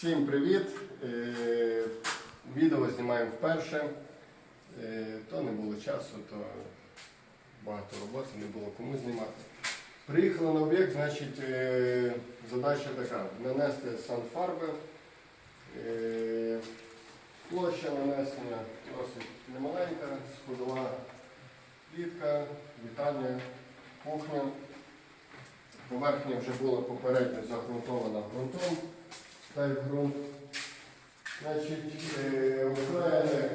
Всім привіт! Е, Відео знімаємо вперше. Е, То не було часу, то багато роботи, не було кому знімати. Приїхали на об'єкт, значить, е, задача така: нанести санфарби. Площа нанесення досить немаленька, сходова клітка, вітальня, кухня. Поверхня вже була попередньо загрунтована ґрунтом. Дай ґрунт. Значить, е, окраїни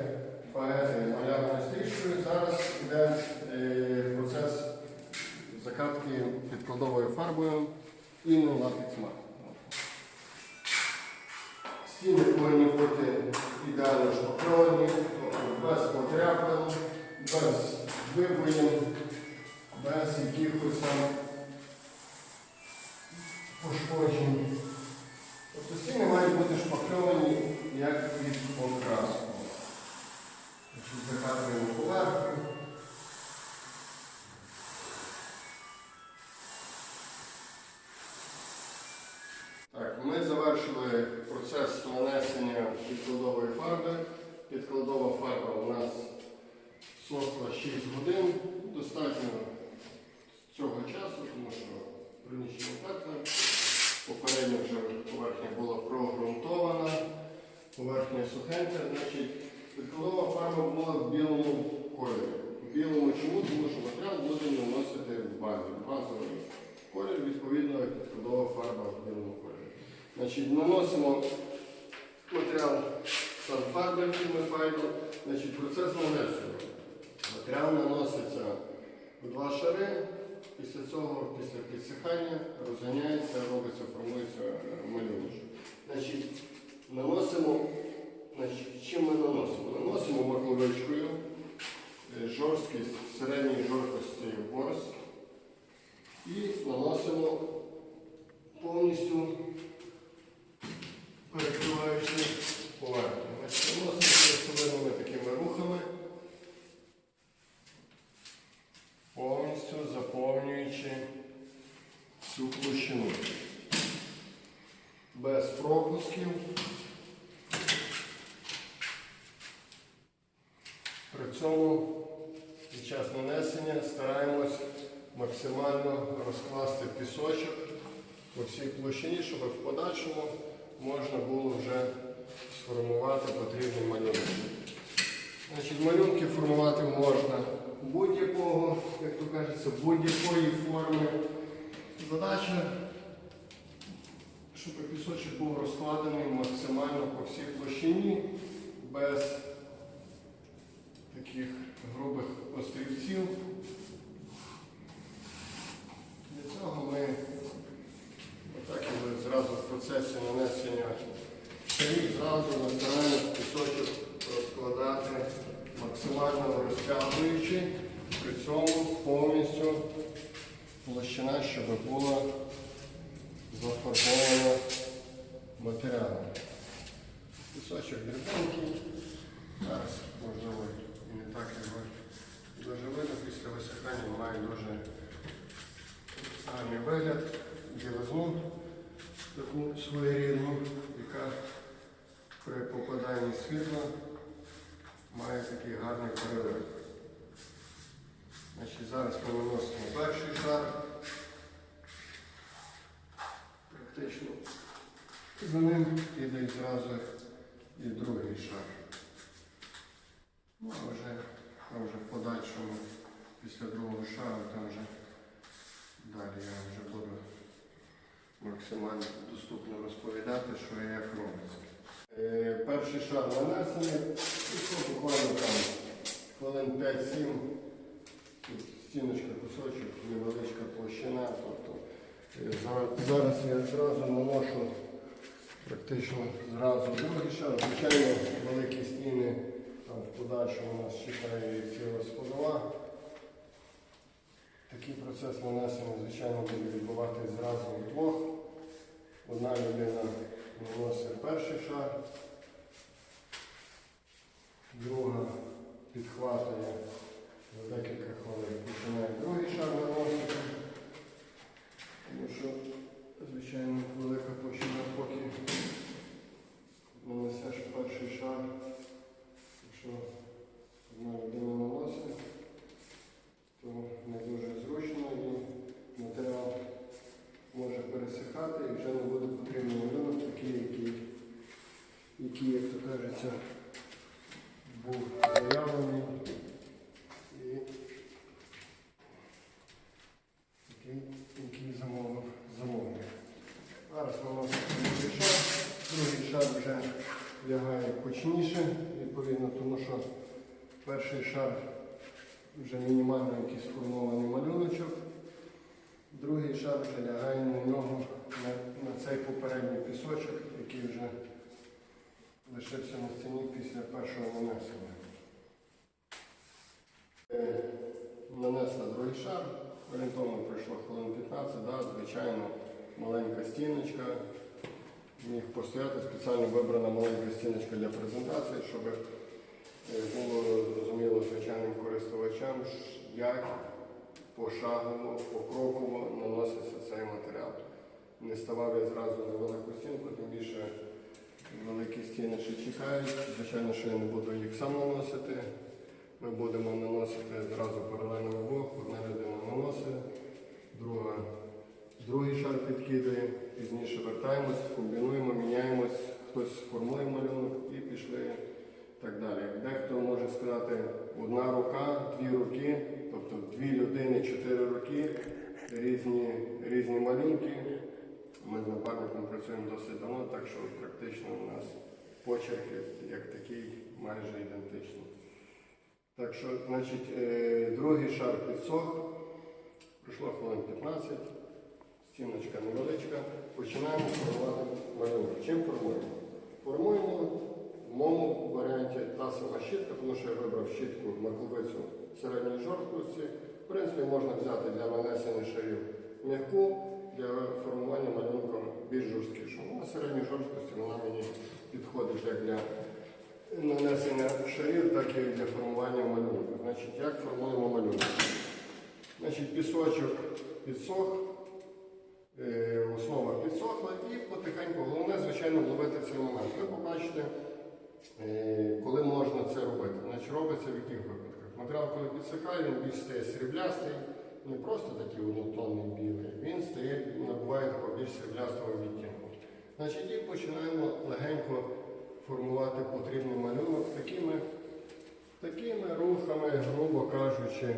багети малярною стрічкою. Зараз йде е, процес закатки підкладовою фарбою і на латекс. Стіни повинні бути ідеально шпакльовані, без потряпин, без вибоїв, без якихось там пошкоджень. Тобто стіни мають бути шпакльовані як під окраску. Значить, Закатуємо поверхню. Так, ми завершили процес нанесення підкладової фарби. Підкладова фарба у нас сохла 6 годин. Достатньо цього часу, тому що приміщення тепле. Попередньо вже поверхня була прогрунтована, поверхня сухенька, значить підкладова фарба була в білому кольорі. В білому чому? Тому що матеріал будемо наносити в базі. Базовий колір, відповідно, підкладова фарба в білому кольорі. Значить, наносимо матеріал санфарби Файдо. Значить, процес нанесення. Матеріал наноситься в два шари. Після цього, після підсихання, розганяється, робиться, формується малюночок. Значить, наносимо, значить, чим ми наносимо? Наносимо маковичкою е, жорсткість середньої жорсткості борс і наносимо повністю перекриваючи поверхню. Значить, Наносимо хвилинами такими рухами. повністю заповнюючи цю площину. Без пропусків. При цьому під час нанесення стараємось максимально розкласти пісочок по всій площині, щоб в подальшому можна було вже сформувати потрібний малюнок. Значить, малюнки формувати можна будь-якого, як то кажеться, будь-якої форми. Задача, щоб пісочок був розкладений максимально по всій площині, без таких грубих острівців. Для цього ми отак і зразу в процесі нанесення шарів зразу настараємось пісочок розкладати максимально розтягуючи, при цьому повністю площина, щоб була зафарбована матеріалом. Пісочок дрібненький, зараз можливо не так його дуже видно, після висихання має дуже гарний вигляд, білизну таку своєрідну, яка при попаданні світла має такий гарний переливи. Значить, Зараз ми наносимо перший шар. Практично за ним іде зразу і другий шар. А вже, вже в подальшому, після другого шару, там вже далі я вже буду максимально доступно розповідати, що і як робиться. Е, Перший шар нанесений, і буквально там хвилин 5-7, стіночка, кусочок, невеличка площина. Тобто, е, зараз, я зразу наношу практично зразу другий шар. Звичайно, великі стіни, там в подальшому нас чекає ціла складова. Такий процес нанесення, звичайно, буде відбуватися зразу вдвох. Одна людина наносить перший шар, друга підхватує який, як то кажеться, був заявлений. І який, який замовив замовник. Зараз нас другий шар. Другий шар вже лягає кучніше, відповідно, тому що перший шар вже мінімально якийсь сформований малюночок. Другий шар вже лягає на нього, на, на цей попередній пісочок, який вже лишився на стіні після першого нанесення. Е, Нанесла другий шар, орієнтовно пройшло хвилин 15, да, звичайно, маленька стіночка. Міг постояти спеціально вибрана маленька стіночка для презентації, щоб е, було зрозуміло звичайним користувачам, як пошагово, покроково наноситься цей матеріал. Не ставав я зразу на велику стінку, тим більше великі стіни ще чекають. Звичайно, що я не буду їх сам наносити. Ми будемо наносити зразу паралельно вдвох. Одна людина наносить, друга другий шар підкидає, пізніше вертаємось, комбінуємо, міняємось, хтось формує малюнок і пішли так далі. Дехто може сказати одна рука, дві руки, тобто дві людини, чотири роки, різні, різні малюнки. Ми з напарником працюємо досить давно, так що практично у нас почерк як такий майже ідентичний. Так що, значить, е, другий шар підсох, пройшло хвилин 15, стіночка невеличка. Починаємо формувати малюнок. Чим формуємо? Формуємо в моєму варіанті та сама щітка, тому що я вибрав щітку маковицю середньої жорсткості. В принципі, можна взяти для нанесення шарів м'яку, для формування малюнка більш жорсткішу. На середній жорсткості вона мені підходить як для нанесення шарів, так і для формування малюнка. Значить, як формуємо малюнок? Значить, пісочок підсох, е, основа підсохла і потихеньку, головне, звичайно, вловити цей момент. Ви побачите, е, коли можна це робити. Значить, робиться в яких випадках? Матеріал, коли підсихає, він більш стає сріблястий, не просто такий однотонний білий, він стає, набуває такого більш сріблястого відтінку. Значить, і починаємо легенько формувати потрібний малюнок такими, такими рухами, грубо кажучи.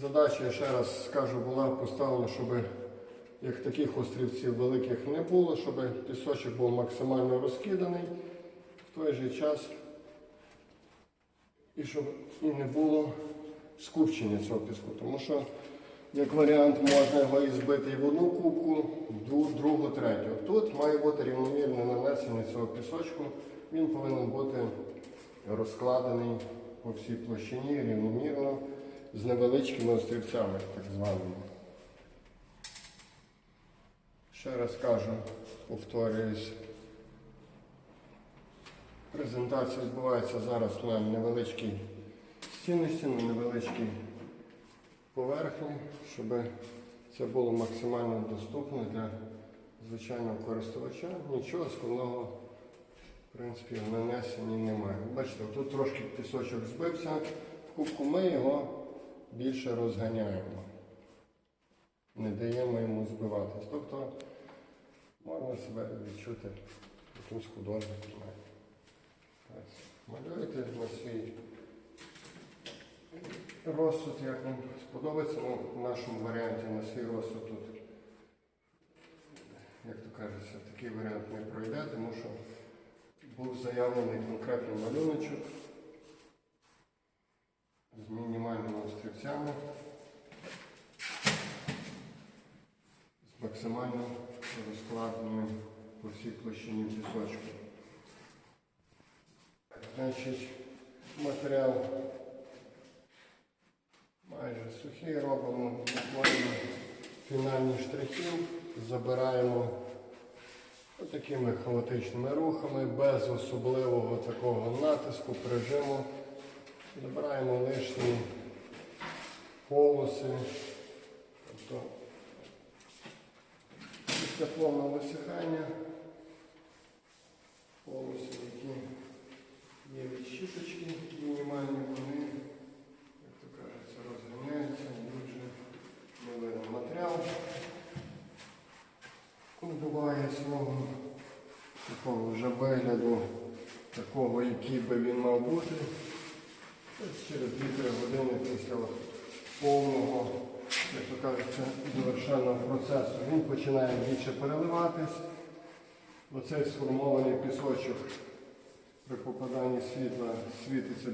Задача, я ще раз скажу, була поставлена, щоб як таких острівців великих не було, щоб пісочок був максимально розкиданий в той же час, і щоб і не було скупчення цього піску. Тому що, як варіант, можна його і збити і в одну кубку, в другу, третю. Тут має бути рівномірне нанесення цього пісочку. Він повинен бути розкладений по всій площині рівномірно з невеличкими острівцями, так званими. Ще раз кажу, повторююсь. Презентація відбувається зараз на невеличкій стіночці, на невеличкій поверхні, щоб це було максимально доступно для звичайного користувача. Нічого складного в принципі в немає. Бачите, тут трошки пісочок збився, в кубку ми його більше розганяємо. Не даємо йому збиватись. Тобто можна себе відчути якимсь художником. Малюйте на свій розсуд, як вам сподобається. Ну, в нашому варіанті на свій розсуд тут, як то кажеться, такий варіант не пройде, тому що був заявлений конкретний малюночок з мінімальними острівцями, з максимально розкладеними по всій площині пісочку. Значить, матеріал майже сухий, робимо буквально фінальні штрихи, забираємо такими хаотичними рухами, без особливого такого натиску, прижиму. Забираємо лишні полоси. Тобто після повного висихання полоси, які є від щіточки, мінімальні вони, як то кажеться, розганяються, дуже не видно матеріал. Буває свого такого вже вигляду, такого, який би він мав бути. Через 2-3 години після повного, як то кажеться, завершального процесу він починає більше переливатись. Оцей сформований пісочок при попаданні світла світиться.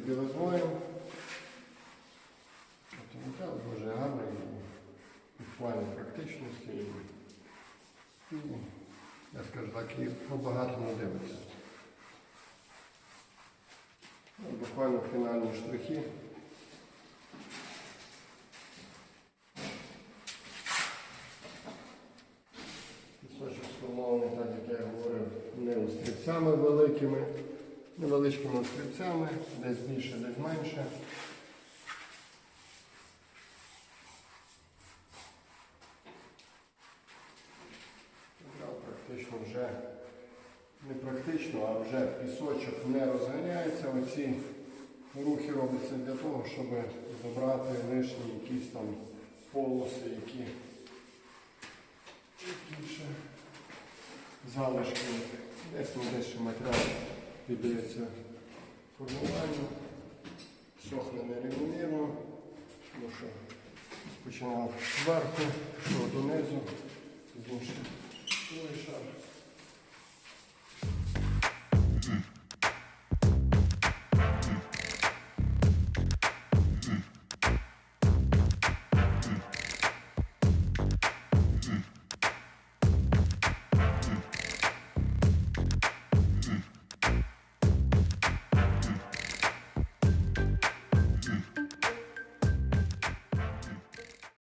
Тобто метал дуже гарний в плані практичності. Я скажу так, і по-багатому дивиться. Ну, Буквально фінальні штрихи. Пісочок сформований, так як я говорив, не острівцями великими, невеличкими острівцями, десь більше, десь менше. Гра Практично вже не практично, а вже пісочок не розганяється. Оці рухи робляться для того, щоб забрати лишні якісь там полоси, які ще залишки. Десь десь ще матеріал піддається формуванню, сохне нерівномірно, тому що починав зверху, пішов донизу, пізніше другий шар.